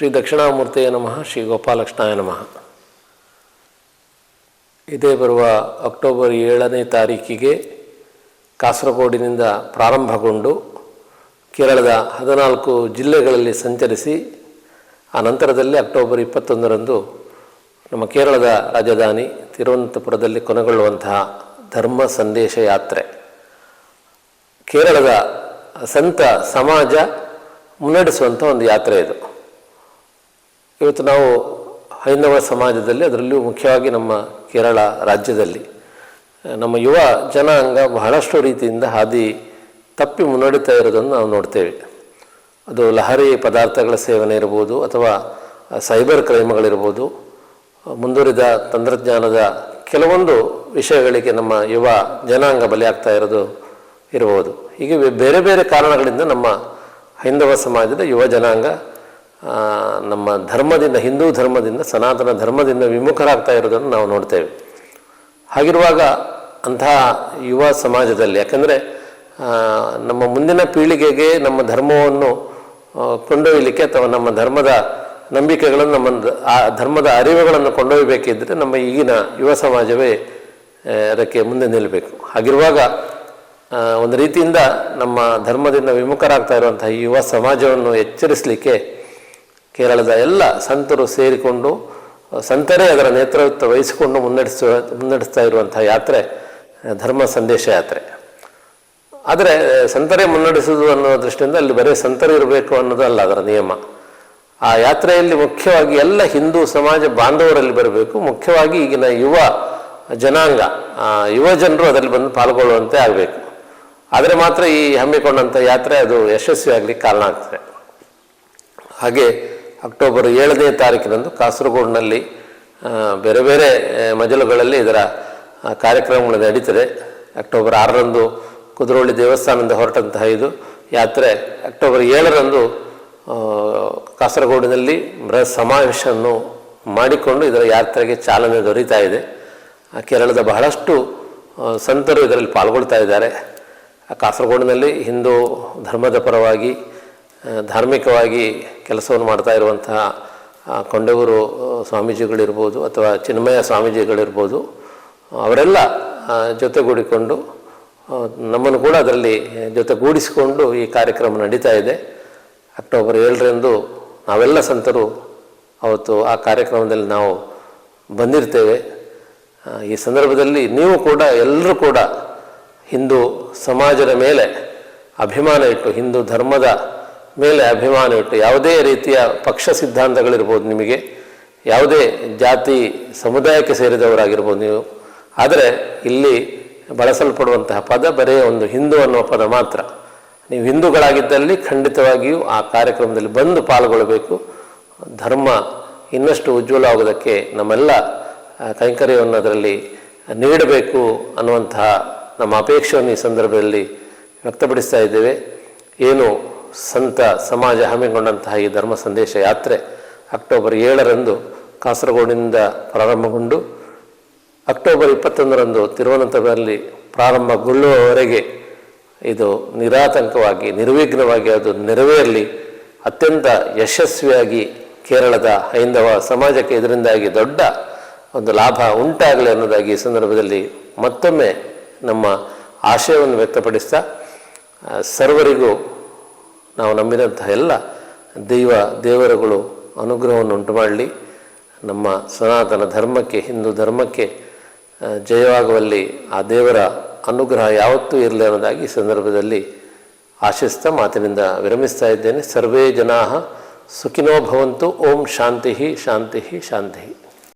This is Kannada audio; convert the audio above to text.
ಶ್ರೀ ದಕ್ಷಿಣಾಮೂರ್ತಿಯ ನಮಃ, ಶ್ರೀ ಗೋಪಾಲಕೃಷ್ಣಾಯ ನಮಃ. ಇದೇ ಬರುವ ಅಕ್ಟೋಬರ್ ಏಳನೇ ತಾರೀಕಿಗೆ ಕಾಸರಗೋಡಿನಿಂದ ಪ್ರಾರಂಭಗೊಂಡು ಕೇರಳದ ಹದಿನಾಲ್ಕು ಜಿಲ್ಲೆಗಳಲ್ಲಿ ಸಂಚರಿಸಿ, ಆ ನಂತರದಲ್ಲಿ ಅಕ್ಟೋಬರ್ ಇಪ್ಪತ್ತೊಂದರಂದು ನಮ್ಮ ಕೇರಳದ ರಾಜಧಾನಿ ತಿರುವನಂತಪುರದಲ್ಲಿ ಕೊನೆಗೊಳ್ಳುವಂತಹ ಧರ್ಮ ಸಂದೇಶ ಯಾತ್ರೆ. ಕೇರಳದ ಸಂತ ಸಮಾಜ ಮುನ್ನಡೆಸುವಂಥ ಒಂದು ಯಾತ್ರೆ ಇದು. ಇವತ್ತು ನಾವು ಹೈಂದವ ಸಮಾಜದಲ್ಲಿ ಅದರಲ್ಲೂ ಮುಖ್ಯವಾಗಿ ನಮ್ಮ ಕೇರಳ ರಾಜ್ಯದಲ್ಲಿ, ನಮ್ಮ ಯುವ ಜನಾಂಗ ಬಹಳಷ್ಟು ರೀತಿಯಿಂದ ಹಾದಿ ತಪ್ಪಿ ಮುನ್ನಡೀತಾ ಇರೋದನ್ನು ನಾವು ನೋಡ್ತೇವೆ. ಅದು ಲಹರಿ ಪದಾರ್ಥಗಳ ಸೇವನೆ ಇರ್ಬೋದು ಅಥವಾ ಸೈಬರ್ ಕ್ರೈಮ್ಗಳಿರ್ಬೋದು. ಮುಂದುವರಿದ ತಂತ್ರಜ್ಞಾನದ ಕೆಲವೊಂದು ವಿಷಯಗಳಿಗೆ ನಮ್ಮ ಯುವ ಜನಾಂಗ ಬಲಿಯಾಗ್ತಾ ಇರೋದು ಇರಬಹುದು ಹೀಗೆ ಬೇರೆ ಬೇರೆ ಕಾರಣಗಳಿಂದ ನಮ್ಮ ಹೈಂದವ ಸಮಾಜದ ಯುವ ಜನಾಂಗ ನಮ್ಮ ಧರ್ಮದಿಂದ, ಹಿಂದೂ ಧರ್ಮದಿಂದ, ಸನಾತನ ಧರ್ಮದಿಂದ ವಿಮುಖರಾಗ್ತಾ ಇರೋದನ್ನು ನಾವು ನೋಡ್ತೇವೆ. ಹಾಗಿರುವಾಗ ಅಂತಹ ಯುವ ಸಮಾಜದಲ್ಲಿ, ಯಾಕಂದರೆ ನಮ್ಮ ಮುಂದಿನ ಪೀಳಿಗೆಗೆ ನಮ್ಮ ಧರ್ಮವನ್ನು ಕೊಂಡೊಯ್ಯಲಿಕ್ಕೆ ಅಥವಾ ನಮ್ಮ ಧರ್ಮದ ನಂಬಿಕೆಗಳನ್ನು, ನಮ್ಮ ಆ, ಧರ್ಮದ ಅರಿವುಗಳನ್ನು ಕೊಂಡೊಯ್ಯಬೇಕಿದ್ದರೆ ನಮ್ಮ ಈಗಿನ ಯುವ ಸಮಾಜವೇ ಅದಕ್ಕೆ ಮುಂದೆ ನಿಲ್ಲಬೇಕು ಹಾಗಿರುವಾಗ ಒಂದು ರೀತಿಯಿಂದ ನಮ್ಮ ಧರ್ಮದಿಂದ ವಿಮುಖರಾಗ್ತಾ ಇರುವಂತಹ ಯುವ ಸಮಾಜವನ್ನು ಎಚ್ಚರಿಸಲಿಕ್ಕೆ ಕೇರಳದ ಎಲ್ಲ ಸಂತರು ಸೇರಿಕೊಂಡು ಸಂತರೇ ಅದರ ನೇತೃತ್ವ ವಹಿಸಿಕೊಂಡು ಮುನ್ನಡೆಸುವ ಮುನ್ನಡೆಸ್ತಾ ಇರುವಂಥ ಯಾತ್ರೆ ಧರ್ಮ ಸಂದೇಶ ಯಾತ್ರೆ. ಆದರೆ ಸಂತರೇ ಮುನ್ನಡೆಸುವುದು ಅನ್ನೋ ದೃಷ್ಟಿಯಿಂದ ಅಲ್ಲಿ ಬರೀ ಸಂತರು ಇರಬೇಕು ಅನ್ನೋದು ಅಲ್ಲ ಅದರ ನಿಯಮ. ಆ ಯಾತ್ರೆಯಲ್ಲಿ ಮುಖ್ಯವಾಗಿ ಎಲ್ಲ ಹಿಂದೂ ಸಮಾಜ ಬಾಂಧವರಲ್ಲಿ ಬರಬೇಕು. ಮುಖ್ಯವಾಗಿ ಈಗಿನ ಯುವ ಜನಾಂಗ ಯುವ ಜನರು ಅದರಲ್ಲಿ ಬಂದು ಪಾಲ್ಗೊಳ್ಳುವಂತೆ ಆಗಬೇಕು. ಆದರೆ ಮಾತ್ರ ಈ ಹಮ್ಮಿಕೊಂಡಂಥ ಯಾತ್ರೆ ಅದು ಯಶಸ್ವಿಯಾಗಲಿಕ್ಕೆ ಕಾರಣ ಆಗ್ತದೆ. ಹಾಗೆ ಅಕ್ಟೋಬರ್ ಏಳನೇ ತಾರೀಕಿನಂದು ಕಾಸರಗೋಡಿನಲ್ಲಿ ಬೇರೆ ಬೇರೆ ಮಜಲುಗಳಲ್ಲಿ ಇದರ ಕಾರ್ಯಕ್ರಮಗಳು ನಡೀತದೆ. ಅಕ್ಟೋಬರ್ ಆರರಂದು ಕುದ್ರೋಳಿ ದೇವಸ್ಥಾನದಿಂದ ಹೊರಟಂತಹ ಇದು ಯಾತ್ರೆ ಅಕ್ಟೋಬರ್ ಏಳರಂದು ಕಾಸರಗೋಡಿನಲ್ಲಿ ಬೃಹತ್ ಸಮಾವೇಶವನ್ನು ಮಾಡಿಕೊಂಡು ಇದರ ಯಾತ್ರೆಗೆ ಚಾಲನೆ ದೊರೀತಾ ಇದೆ. ಕೇರಳದ ಬಹಳಷ್ಟು ಸಂತರು ಇದರಲ್ಲಿ ಪಾಲ್ಗೊಳ್ತಾ ಇದ್ದಾರೆ. ಕಾಸರಗೋಡಿನಲ್ಲಿ ಹಿಂದೂ ಧರ್ಮದ ಪರವಾಗಿ ಧಾರ್ಮಿಕವಾಗಿ ಕೆಲಸವನ್ನು ಮಾಡ್ತಾ ಇರುವಂತಹ ಆ, ಕೊಂಡೂರು ಸ್ವಾಮೀಜಿಗಳಿರ್ಬೋದು ಅಥವಾ ಚಿನ್ಮಯ ಸ್ವಾಮೀಜಿಗಳಿರ್ಬೋದು ಅವರೆಲ್ಲ ಜೊತೆಗೂಡಿಕೊಂಡು ನಮ್ಮನ್ನು ಕೂಡ ಅದರಲ್ಲಿ ಜೊತೆಗೂಡಿಸಿಕೊಂಡು ಈ ಕಾರ್ಯಕ್ರಮ ನಡೀತಾ ಇದೆ. ಅಕ್ಟೋಬರ್ ಏಳರಂದು ನಾವೆಲ್ಲ ಸಂತರು ಅವತ್ತು ಆ ಕಾರ್ಯಕ್ರಮದಲ್ಲಿ ನಾವು ಬಂದಿರ್ತೇವೆ. ಈ ಸಂದರ್ಭದಲ್ಲಿ ನೀವು ಕೂಡ ಎಲ್ಲರೂ ಕೂಡ ಹಿಂದೂ ಸಮಾಜದ ಮೇಲೆ ಅಭಿಮಾನ ಇಟ್ಟು ಹಿಂದೂ ಧರ್ಮದ ಮೇಲೆ ಅಭಿಮಾನ ಇಟ್ಟು ಯಾವುದೇ ರೀತಿಯ ಪಕ್ಷ ಸಿದ್ಧಾಂತಗಳಿರ್ಬೋದು ನಿಮಗೆ, ಯಾವುದೇ ಜಾತಿ ಸಮುದಾಯಕ್ಕೆ ಸೇರಿದವರಾಗಿರ್ಬೋದು ನೀವು, ಆದರೆ ಇಲ್ಲಿ ಬಳಸಲ್ಪಡುವಂತಹ ಪದ ಬರೇ ಒಂದು ಹಿಂದೂ ಅನ್ನುವ ಪದ ಮಾತ್ರ. ನೀವು ಹಿಂದೂಗಳಾಗಿದ್ದಲ್ಲಿ ಖಂಡಿತವಾಗಿಯೂ ಆ ಕಾರ್ಯಕ್ರಮದಲ್ಲಿ ಬಂದು ಪಾಲ್ಗೊಳ್ಳಬೇಕು. ಧರ್ಮ ಇನ್ನಷ್ಟು ಉಜ್ವಲವಾಗುವುದಕ್ಕೆ ನಮ್ಮೆಲ್ಲ ಕೈಂಕರ್ಯವನ್ನು ಅದರಲ್ಲಿ ನೀಡಬೇಕು ಅನ್ನುವಂತಹ ನಮ್ಮ ಅಪೇಕ್ಷೆಯನ್ನು ಈ ಸಂದರ್ಭದಲ್ಲಿ ವ್ಯಕ್ತಪಡಿಸ್ತಾ ಇದ್ದೇವೆ. ಏನು ಸಂತ ಸಮಾಜ ಹಮ್ಮಿಕೊಂಡಂತಹ ಈ ಧರ್ಮ ಸಂದೇಶ ಯಾತ್ರೆ ಅಕ್ಟೋಬರ್ ಏಳರಂದು ಕಾಸರಗೋಡಿನಿಂದ ಪ್ರಾರಂಭಗೊಂಡು ಅಕ್ಟೋಬರ್ ಇಪ್ಪತ್ತೊಂದರಂದು ತಿರುವನಂತಪುರದಲ್ಲಿ ಪ್ರಾರಂಭಗೊಳ್ಳುವವರೆಗೆ ಇದು ನಿರಾತಂಕವಾಗಿ, ನಿರ್ವಿಘ್ನವಾಗಿ ಅದು ನೆರವೇರಲಿ. ಅತ್ಯಂತ ಯಶಸ್ವಿಯಾಗಿ ಕೇರಳದ ಹೈಂದವ ಸಮಾಜಕ್ಕೆ ಇದರಿಂದಾಗಿ ದೊಡ್ಡ ಒಂದು ಲಾಭ ಉಂಟಾಗಲಿ ಅನ್ನೋದಾಗಿ ಈ ಸಂದರ್ಭದಲ್ಲಿ ಮತ್ತೊಮ್ಮೆ ನಮ್ಮ ಆಶಯವನ್ನು ವ್ಯಕ್ತಪಡಿಸ್ತಾ ಸರ್ವರಿಗೂ ನಾವು ನಂಬಿದಂತಹ ಎಲ್ಲ ದೈವ ದೇವರುಗಳು ಅನುಗ್ರಹವನ್ನು ಉಂಟು ಮಾಡಲಿ ನಮ್ಮ ಸನಾತನ ಧರ್ಮಕ್ಕೆ, ಹಿಂದೂ ಧರ್ಮಕ್ಕೆ ಜಯವಾಗುವಲ್ಲಿ ಆ ದೇವರ ಅನುಗ್ರಹ ಯಾವತ್ತೂ ಇರಲಿ ಅನ್ನೋದಾಗಿ ಈ ಸಂದರ್ಭದಲ್ಲಿ ಆಶಿಸ್ತಾ ಮಾತಿನಿಂದ ವಿರಮಿಸ್ತಾ ಇದ್ದೇನೆ. ಸರ್ವೇ ಜನಾ ಸುಖಿನೋ ಭವಂತು, ಓಂ ಶಾಂತಿ ಶಾಂತಿ ಶಾಂತಿ.